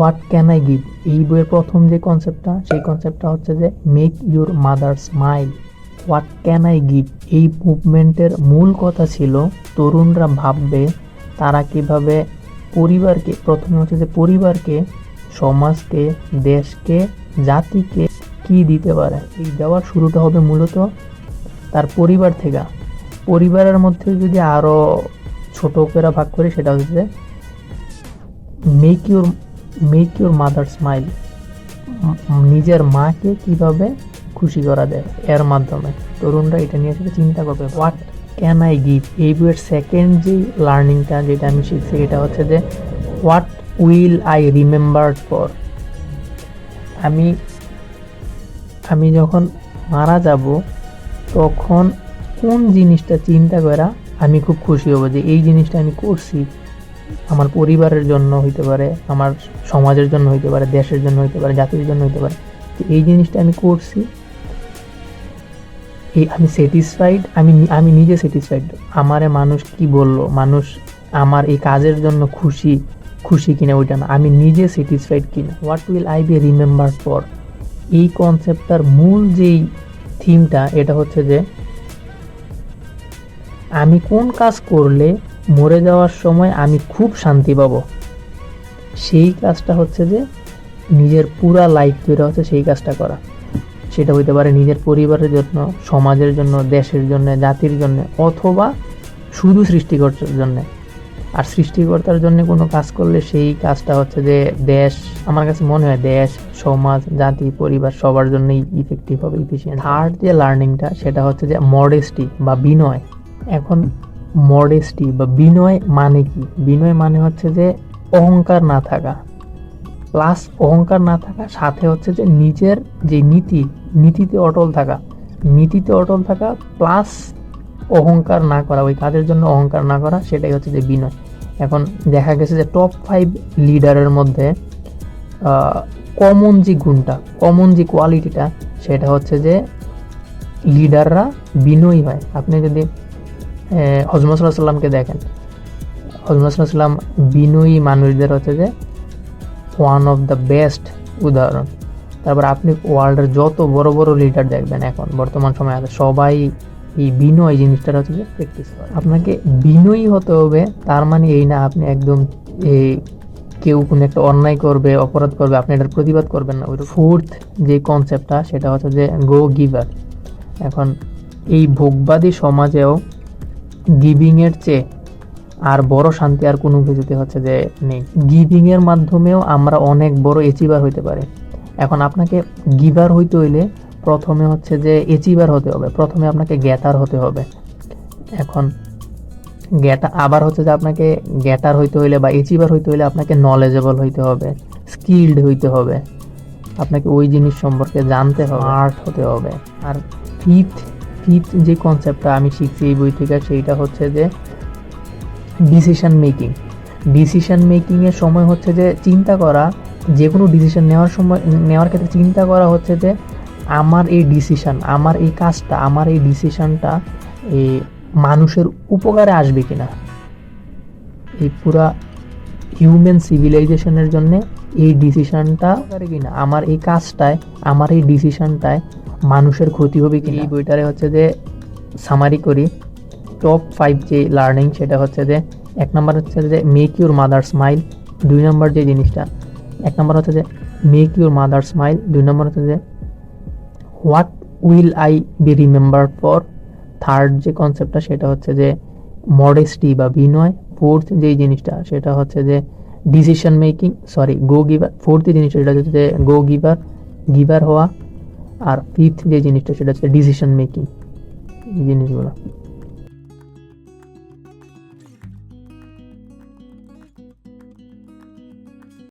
What can I give এই বইয়ের প্রথম যে কনসেপ্টটা সেই কনসেপ্টটা হচ্ছে যে make your mother smile what can I give এই মুভমেন্টের মূল কথা ছিল, তরুণরা ভাববে তারা কীভাবে পরিবারকে, প্রথমে হচ্ছে যে পরিবারকে, সমাজকে, দেশকে, জাতিকে কি দিতে পারে? এই দেওয়ার শুরুটা হবে মূলত তার পরিবার থেকে। পরিবারের মধ্যে যদি আরও ছোট ভাগ করি, সেটা হচ্ছে make your make your mother smile নিজের মাকে কীভাবে খুশি করা যায়? এর মাধ্যমে। তরুণরা এটা নিয়ে সেটা চিন্তা করবে হোয়াট ক্যান আই গিভ এই বইয়ের সেকেন্ড যে লার্নিংটা যেটা আমি শিখছি এটা হচ্ছে যে what will I remember for আমি আমি যখন মারা যাব, তখন কোন জিনিসটা চিন্তা করা আমি খুব খুশি হব যে, এই জিনিসটা আমি করছি। আমার পরিবারের জন্য হইতে পারে, আমার সমাজের জন্য হইতে পারে, দেশের জন্য হইতে পারে, জাতির জন্য হইতে পারে। যে এই জিনিসটা আমি করছি। এই আমি স্যাটিসফাইড আমি আমি নিজে স্যাটিসফাইড আমারে মানুষ কি বলল? মানুষ আমার এই কাজের জন্য খুশি খুশি কিনা ওইটা না। আমি নিজে স্যাটিসফাইড কিনা? What will I be remember for এই কনসেপ্টটার মূল যেই থিমটা এটা হচ্ছে যে, আমি কোন কাজ করলে মরে যাওয়ার সময় আমি খুব শান্তি পাবো। সেই কাজটা হচ্ছে যে, নিজের পুরা লাইফ ধরে হচ্ছে সেই কাজটা করা। সেটা হইতে পারে নিজের পরিবারের জন্য, সমাজের জন্য, দেশের জন্য, জাতির জন্য, অথবা শুধু সৃষ্টিকর্তার জন্য। আর সৃষ্টিকর্তার জন্য কোনো কাজ করলে সেই কাজটা হচ্ছে যে, দেশ, আমার কাছে মনে হয় দেশ, সমাজ, জাতি, পরিবার সবার জন্যই ইফেক্টিভ হবে ইফিসিয়েন্ট থার্ড যে লার্নিংটা সেটা হচ্ছে যে মডেস্টি বা বিনয়। এখন মডেস্টি বা বিনয় মানে কি? বিনয় মানে হচ্ছে যে অহংকার না থাকা। প্লাস অহংকার না থাকা, সাথে হচ্ছে যে নিজের যে নীতি, নীতিতে অটল থাকা। নীতিতে অটল থাকা প্লাস অহংকার না করা, ওই কাজের জন্য অহংকার না করা, সেটাই হচ্ছে যে বিনয়। এখন দেখা গেছে যে টপ ফাইভ লিডারের মধ্যে কমন যে গুণটা কমন যে কোয়ালিটিটা সেটা হচ্ছে যে লিডাররা বিনয়ী হয়। আপনি যদি হজমত সাল্লামকে দেখেন। হজমত সাল্লাম বিনয়ী মানুষদের হচ্ছে যে ওয়ান অফ দ্য বেস্ট উদাহরণ। তারপর আপনি ওয়ার্ল্ডের যত বড় বড় লিডার দেখবেন এখন, বর্তমান সময়ে সবাই এই বিনয় জিনিসটার হচ্ছে যে প্র্যাকটিস করে। আপনাকে বিনয়ী হতে হবে, তার মানে এই না আপনি একদম এই কেউ কোনো একটা অন্যায় করবে, অপরাধ করবে, আপনি এটার প্রতিবাদ করবেন না। ওই ফোর্থ যে কনসেপ্টটা সেটা হচ্ছে যে গো গিভার এখন এই ভোগবাদী সমাজেও গিভিংয়ের চেয়ে আর বড় শান্তি আর কোনো কিছুতে হচ্ছে যে নেই। গিভিংয়ের মাধ্যমেও আমরা অনেক বড় এচিভার হইতে পারি। এখন আপনাকে গিভার হইতে হইলে প্রথমে হচ্ছে যে এচিভার হতে হবে। প্রথমে আপনাকে গ্যাটার হতে হবে। এখন গ্যাটা আবার হচ্ছে যে আপনাকে গ্যাটার হইতে হইলে বা এচিভার হইতে হইলে আপনাকে নলেজেবল হইতে হবে স্কিল্ড হইতে হবে। আপনাকে ওই জিনিস সম্পর্কে জানতে হবে। আর্ট হতে হবে। আর ফিফথ ফিফথ যে কনসেপ্টটা আমি শিখছি এই বই থেকে সেইটা হচ্ছে যে ডিসিশন মেকিং ডিসিশন মেকিংয়ের সময় হচ্ছে যে চিন্তা করা যে কোনো ডিসিশন নেওয়ার সময়, নেওয়ার ক্ষেত্রে চিন্তা করা হচ্ছে যে আমার এই ডিসিশন আমার এই কাজটা, আমার এই ডিসিশনটা এই মানুষের উপকারে আসবে কিনা। এই পুরা হিউম্যান সিভিলাইজেশনের জন্য এই ডিসিশনটা কিনা, আমার এই কাজটায়, আমার এই ডিসিশনটায় মানুষের ক্ষতি হবে কিনা? এই বইটারে হচ্ছে যে সামারি করি। টপ ফাইভ যে লার্নিং সেটা হচ্ছে যে, এক নম্বর হচ্ছে যে মেক ইউর মাদার স্মাইল দুই নম্বর যে জিনিসটা, এক নম্বর হচ্ছে যে মেক ইউর মাদার স্মাইল দুই নম্বর হচ্ছে যে what will I be remember for third যে কনসেপ্টটা সেটা হচ্ছে যে মডেস্টি বা বিনয়। ফোর্থ যেই জিনিসটা, সেটা হচ্ছে যে decision making sorry go giver fourth জিনিসটা, সেটা হচ্ছে যে গো গিভার গিভার হওয়া। আর ফিফথ যে জিনিসটা সেটা হচ্ছে ডিসিশন মেকিং এই জিনিসগুলো।